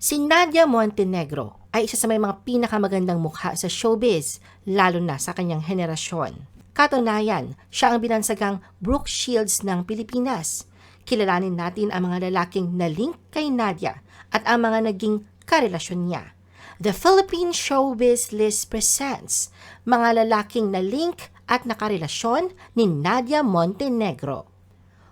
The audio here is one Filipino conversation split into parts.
Si Nadia Montenegro ay isa sa may mga pinakamagandang mukha sa showbiz, lalo na sa kanyang henerasyon. Katunayan, siya ang binansagang Brooke Shields ng Pilipinas. Kilalanin natin ang mga lalaking na-link kay Nadia at ang mga naging karelasyon niya. The Philippine Showbiz List presents mga lalaking na-link at nakarelasyon ni Nadia Montenegro.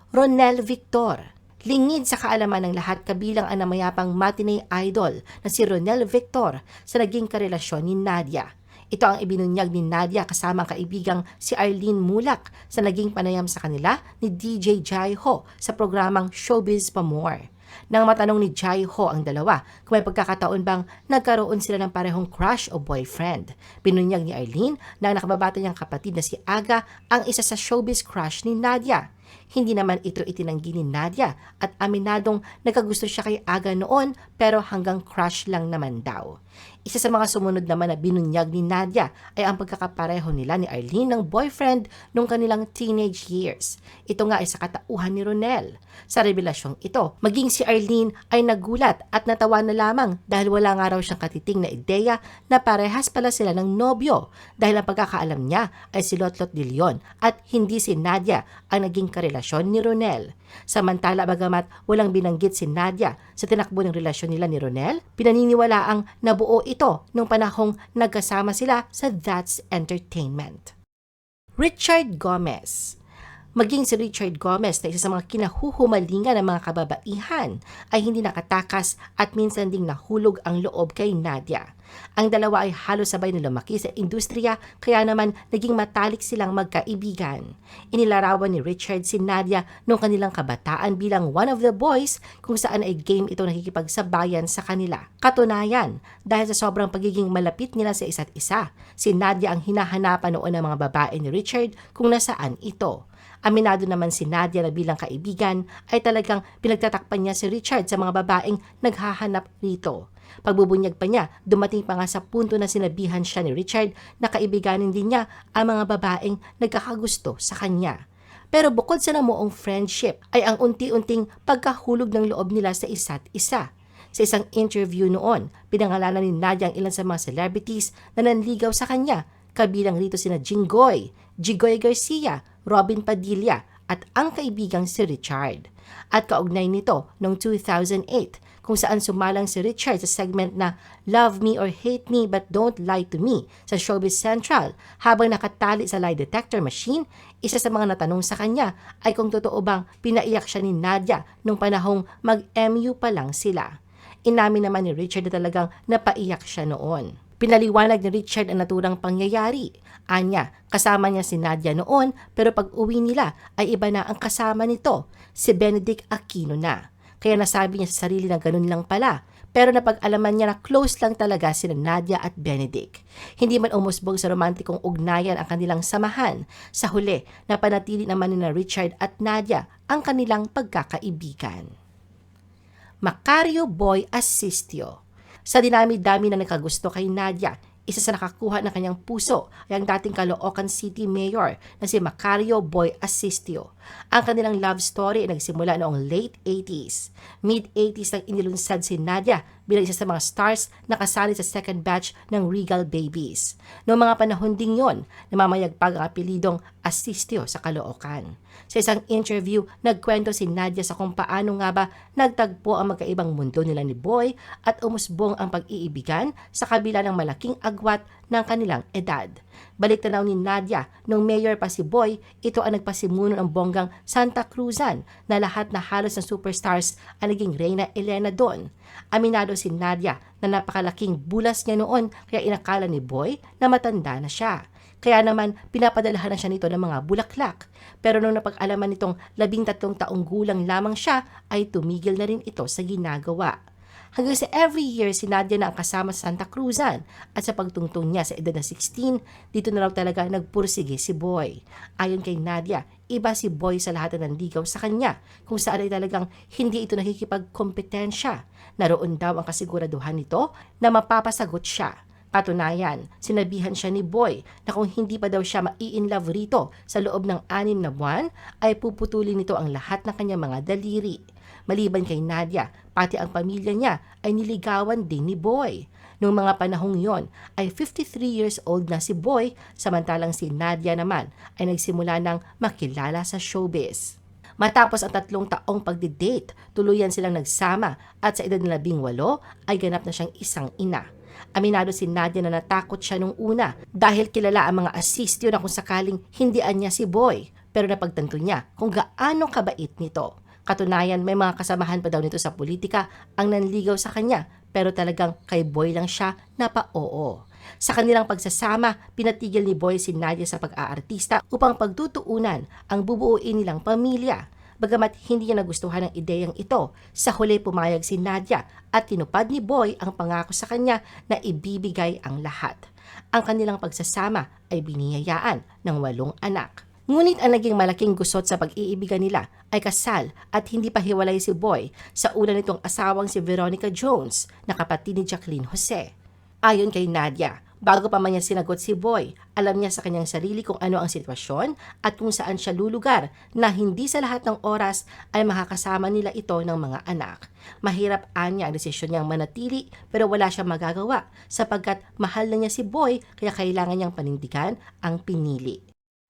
Ronel Victor. Lingid sa kaalaman ng lahat kabilang ang namayapang matinee idol na si Ronel Victor sa naging karelasyon ni Nadia. Ito ang ibinunyag ni Nadia kasama ang kaibigang si Arlene Mulak sa naging panayam sa kanila ni DJ Jai Ho sa programang Showbiz Pa More. Nang matanong ni Jai Ho ang dalawa kung may pagkakataon bang nagkaroon sila ng parehong crush o boyfriend. Binunyag ni Arlene na ang nakababata niyang kapatid na si Aga ang isa sa showbiz crush ni Nadia. Hindi naman ito itinanggi ni Nadia at aminadong nagkagusto siya kay Aga noon pero hanggang crush lang naman daw. Isa sa mga sumunod naman na binunyag ni Nadia ay ang pagkakapareho nila ni Arlene ng boyfriend nung kanilang teenage years. Ito nga ay sa katauhan ni Ronel. Sa revelasyong ito, maging si Arlene ay nagulat at natawa na lamang dahil wala nga raw siyang katiting na ideya na parehas pala sila ng nobyo dahil ang pagkakaalam niya ay si Lotlot de Leon at hindi si Nadia ang naging karelasyon ni Ronel. Samantala bagamat walang binanggit si Nadia sa tinakbo ng relasyon nila ni Ronel, pinaniniwala ang nabuo ito nung panahong nagkasama sila sa That's Entertainment. Richard Gomez Maging si Richard Gomez na isa sa mga kinahuhumalingan ng mga kababaihan ay hindi nakatakas at minsan ding nahulog ang loob kay Nadia. Ang dalawa ay halos sabay na lumaki sa industriya kaya naman naging matalik silang magkaibigan. Inilarawan ni Richard si Nadia noong kanilang kabataan bilang one of the boys kung saan ay game ito nakikipagsabayan sa kanila. Katunayan, dahil sa sobrang pagiging malapit nila sa isa't isa, si Nadia ang hinahanapan noon ng mga babae ni Richard kung nasaan ito. Aminado naman si Nadia na bilang kaibigan ay talagang pinagtatakpan niya si Richard sa mga babaeng naghahanap rito. Pagbubunyag pa niya, dumating pa nga sa punto na sinabihan siya ni Richard na kaibiganin din niya ang mga babaeng nagkakagusto sa kanya. Pero bukod sa namuong friendship ay ang unti-unting pagkahulog ng loob nila sa isa't isa. Sa isang interview noon, pinangalanan ni Nadia ang ilan sa mga celebrities na nanligaw sa kanya Kabilang rito sina Jinggoy, Jigoy Garcia, Robin Padilla at ang kaibigang si Richard. At kaugnay nito noong 2008 kung saan sumalang si Richard sa segment na Love Me or Hate Me But Don't Lie to Me sa Showbiz Central habang nakatali sa lie detector machine, isa sa mga natanong sa kanya ay kung totoo bang pinaiyak siya ni Nadia nung panahong mag-MU pa lang sila. Inamin naman ni Richard na talagang napaiyak siya noon. Pinaliwanag ni Richard ang naturang pangyayari. Anya, kasama niya si Nadia noon pero pag uwi nila ay iba na ang kasama nito, si Benedict Aquino na. Kaya nasabi niya sa sarili na ganun lang pala. Pero napag-alaman niya na close lang talaga sila Nadia at Benedict. Hindi man umusbog sa romantikong ugnayan ang kanilang samahan. Sa huli, napanatili naman ni na Richard at Nadia ang kanilang pagkakaibigan. Macario Boy Assistio sa dinami-dami na nakagusto kay Nadia, isa sa nakakuha ng kanyang puso ay ang dating Caloocan City Mayor na si Macario Boy Assistio. Ang kanilang love story ay nagsimula noong late 80s. Mid-80s nang inilunsad si Nadia bilang isa sa mga stars na kasali sa second batch ng Regal Babies. Noong mga panahon ding yon, namamayagpag ang apelidong Assistio sa Caloocan. Sa isang interview, nagkwento si Nadia sa kung paano nga ba nagtagpo ang magkaibang mundo nila ni Boy at umusbong ang pag-iibigan sa kabila ng malaking agwat ng kanilang edad. Balik tanaw ni Nadia, nung mayor pa si Boy, ito ang nagpasimuno ng bonggang Santa Cruzan na lahat na halos ng superstars ang naging Reyna Elena doon. Aminado si Nadia na napakalaking bulas niya noon kaya inakala ni Boy na matanda na siya. Kaya naman, pinapadalahan na siya nito ng mga bulaklak. Pero nung napag-alaman nitong labing tatlong taong gulang lamang siya, ay tumigil na rin ito sa ginagawa. Hanggang sa every year, si Nadia na ang kasama sa Santa Cruzan at sa pagtungtong niya sa edad na 16, dito na raw talaga nagpursige si Boy. Ayon kay Nadia, iba si Boy sa lahat ng nandigaw sa kanya kung saan ay talagang hindi ito nakikipagkompetensya. Naroon daw ang kasiguraduhan nito na mapapasagot siya Patunayan, sinabihan siya ni Boy na kung hindi pa daw siya mai-inlove rito sa loob ng anim na buwan, ay puputulin nito ang lahat ng kanyang mga daliri. Maliban kay Nadia, pati ang pamilya niya ay niligawan din ni Boy. Noong mga panahong yon ay 53 years old na si Boy, samantalang si Nadia naman ay nagsimula ng makilala sa showbiz. Matapos ang tatlong taong pagdidate, tuluyan silang nagsama at sa edad na labing walo ay ganap na siyang isang ina. Aminado si Nadia na natakot siya nung una dahil kilala ang mga assistyo na kung sakaling hindian niya si Boy pero napagtanto niya kung gaano kabait nito. Katunayan, may mga kasamahan pa daw nito sa politika ang nanligaw sa kanya pero talagang kay Boy lang siya napa-oo. Sa kanilang pagsasama, pinatigil ni Boy si Nadia sa pag-aartista upang pagtutuunan ang bubuuin nilang pamilya. Bagamat hindi niya nagustuhan ang ideyang ito, sa huli pumayag si Nadia at tinupad ni Boy ang pangako sa kanya na ibibigay ang lahat. Ang kanilang pagsasama ay biniyayaan ng walong anak. Ngunit ang naging malaking gusot sa pag-iibigan nila ay kasal at hindi pa hiwalay si Boy sa una nitong asawang si Veronica Jones na kapatid ni Jacqueline Jose. Ayon kay Nadia, bago pa man niya sinagot si Boy, alam niya sa kanyang sarili kung ano ang sitwasyon at kung saan siya lulugar na hindi sa lahat ng oras ay makakasama nila ito ng mga anak. Mahirap anya ang desisyon niyang manatili pero wala siyang magagawa sapagkat mahal na niya si Boy kaya kailangan niyang panindigan ang pinili.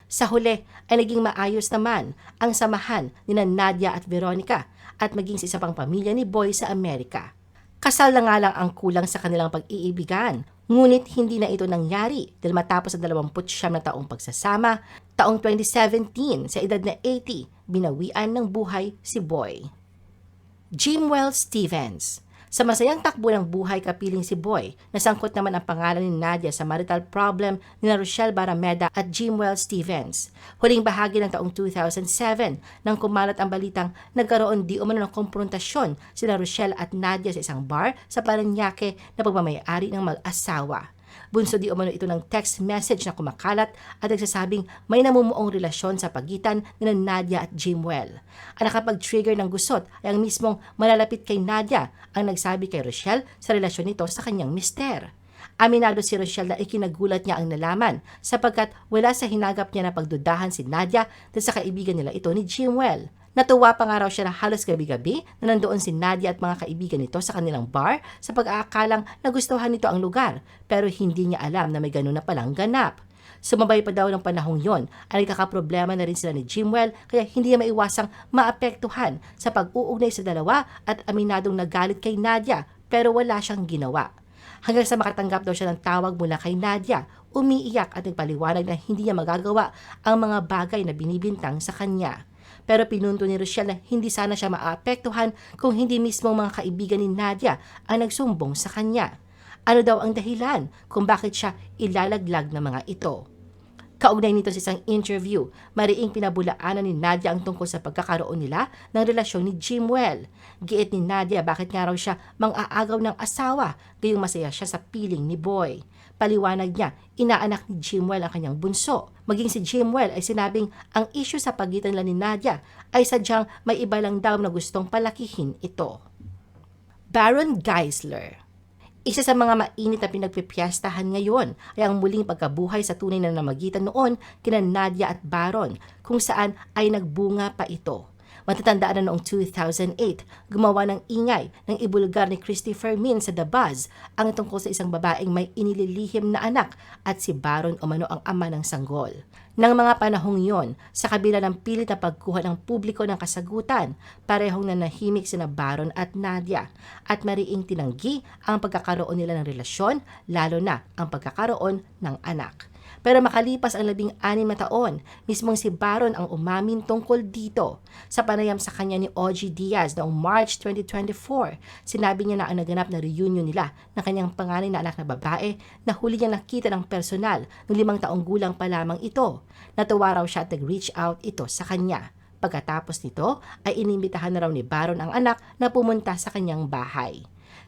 Sa huli ay naging maayos naman ang samahan ni Nadia at Veronica at maging sa isa pang pamilya ni Boy sa Amerika. Kasal na nga lang ang kulang sa kanilang pag-iibigan, ngunit hindi na ito nangyari dahil matapos ang 29 na taong pagsasama, taong 2017 sa edad na 80, binawian ng buhay si Boy. Jimwell Stevens sa masayang takbo ng buhay kapiling si Boy, nasangkot naman ang pangalan ni Nadia sa marital problem ni Rochelle Barameda at Jimwell Stevens. Huling bahagi ng taong 2007 nang kumalat ang balitang nagkaroon di umano ng konfrontasyon sina Rochelle at Nadia sa isang bar sa Paranaque na pagmamayari ng mag-asawa. Bunso di umano ito ng text message na kumakalat at nagsasabing may namumuong relasyon sa pagitan ni Nadia at Jimwell. Ang nakapag-trigger ng gusot ay ang mismong malalapit kay Nadia ang nagsabi kay Rochelle sa relasyon nito sa kanyang mister. Aminado si Rochelle na ikinagulat niya ang nalaman sapagkat wala sa hinagap niya na pagdudahan si Nadia dahil sa kaibigan nila ito ni Jimwell. Natuwa pa nga raw siya na halos gabi-gabi na nandoon si Nadia at mga kaibigan nito sa kanilang bar sa pag-aakalang nagustuhan nito ang lugar pero hindi niya alam na may ganun na palang ganap. Sumabay pa daw ng panahong yon ay nagkakaproblema na rin sila ni Jimwell kaya hindi niya maiwasang maapektuhan sa pag-uugnay sa dalawa at aminadong nagalit kay Nadia pero wala siyang ginawa. Hanggang sa makatanggap daw siya ng tawag mula kay Nadia, umiiyak at nagpaliwanag na hindi niya magagawa ang mga bagay na binibintang sa kanya. Pero pinunto ni Rochelle na hindi sana siya maapektuhan kung hindi mismo mga kaibigan ni Nadia ang nagsumbong sa kanya. Ano daw ang dahilan kung bakit siya ilalaglag ng mga ito? Kaugnay nito sa isang interview, mariing pinabulaanan ni Nadia ang tungkol sa pagkakaroon nila ng relasyon ni Jimwell. Giit ni Nadia bakit nga raw siya mang-aagaw ng asawa, gayong masaya siya sa piling ni Boy. Paliwanag niya, inaanak ni Jimwell ang kanyang bunso. Maging si Jimwell ay sinabing ang issue sa pagitan nila ni Nadia ay sadyang may iba lang daw na gustong palakihin ito. Baron Geisler isa sa mga mainit na pinagpipiyastahan ngayon ay ang muling pagkabuhay sa tunay na namagitan noon kina Nadia at Baron kung saan ay nagbunga pa ito. Matatandaan na noong 2008, gumawa ng ingay ng ibulgar ni Christy Fermin sa The Buzz ang tungkol sa isang babaeng may inililihim na anak at si Baron umano ang ama ng sanggol. Nang mga panahong yon, sa kabila ng pilit na pagkuha ng publiko ng kasagutan, parehong nanahimik sina Baron at Nadia at mariing tinanggi ang pagkakaroon nila ng relasyon, lalo na ang pagkakaroon ng anak. Pero makalipas ang labing anim na taon, mismong si Baron ang umamin tungkol dito. Sa panayam sa kanya ni OG Diaz noong March 2024, sinabi niya na ang naganap na reunion nila ng kanyang panganay na anak na babae na huli niya nakita ng personal ng limang taong gulang pa lamang ito. Natuwa raw siya at nag-reach out ito sa kanya. Pagkatapos nito ay inimbitahan na raw ni Baron ang anak na pumunta sa kanyang bahay.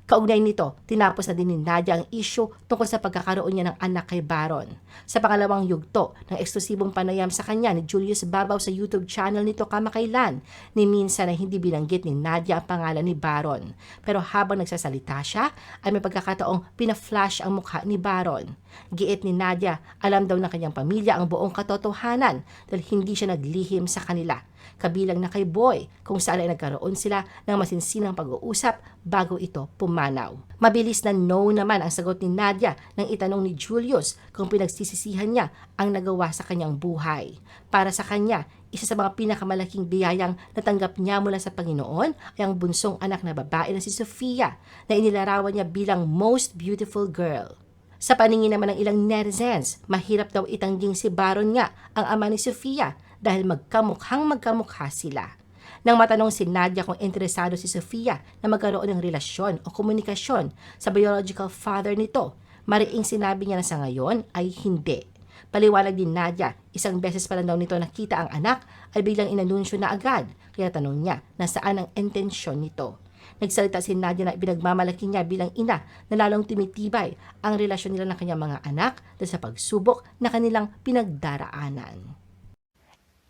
Kaugnay nito, tinapos na din ni Nadia ang issue tungkol sa pagkakaroon niya ng anak kay Baron. Sa pangalawang yugto ng eksklusibong panayam sa kanya ni Julius Babaw sa YouTube channel nito kamakailan, ni minsan na hindi binanggit ni Nadia ang pangalan ni Baron. Pero habang nagsasalita siya, ay may pagkakataong pina-flash ang mukha ni Baron. Giit ni Nadia, alam daw ng kanyang pamilya ang buong katotohanan dahil hindi siya naglihim sa kanila. Kabilang na kay Boy kung saan ay nagkaroon sila ng masinsinang pag-uusap bago ito pumanaw. Mabilis na no naman ang sagot ni Nadia nang itanong ni Julius kung pinagsisisihan niya ang nagawa sa kanyang buhay. Para sa kanya, isa sa mga pinakamalaking biyayang natanggap niya mula sa Panginoon ay ang bunsong anak na babae na si Sofia na inilarawan niya bilang most beautiful girl. Sa paningin naman ng ilang netizens, mahirap daw itangging si Baron nga ang ama ni Sofia dahil magkamukhang magkamukha sila. Nang matanong si Nadia kung interesado si Sofia na magkaroon ng relasyon o komunikasyon sa biological father nito, mariing sinabi niya na sa ngayon ay hindi. Paliwanag din Nadia, isang beses pa lang daw nito nakita ang anak ay biglang inanunsyo na agad. Kaya tanong niya na saan ang intensyon nito. Nagsalita si Nadia na pinagmamalaki niya bilang ina na lalong tumitibay ang relasyon nila ng kanyang mga anak dahil sa pagsubok na kanilang pinagdaraanan.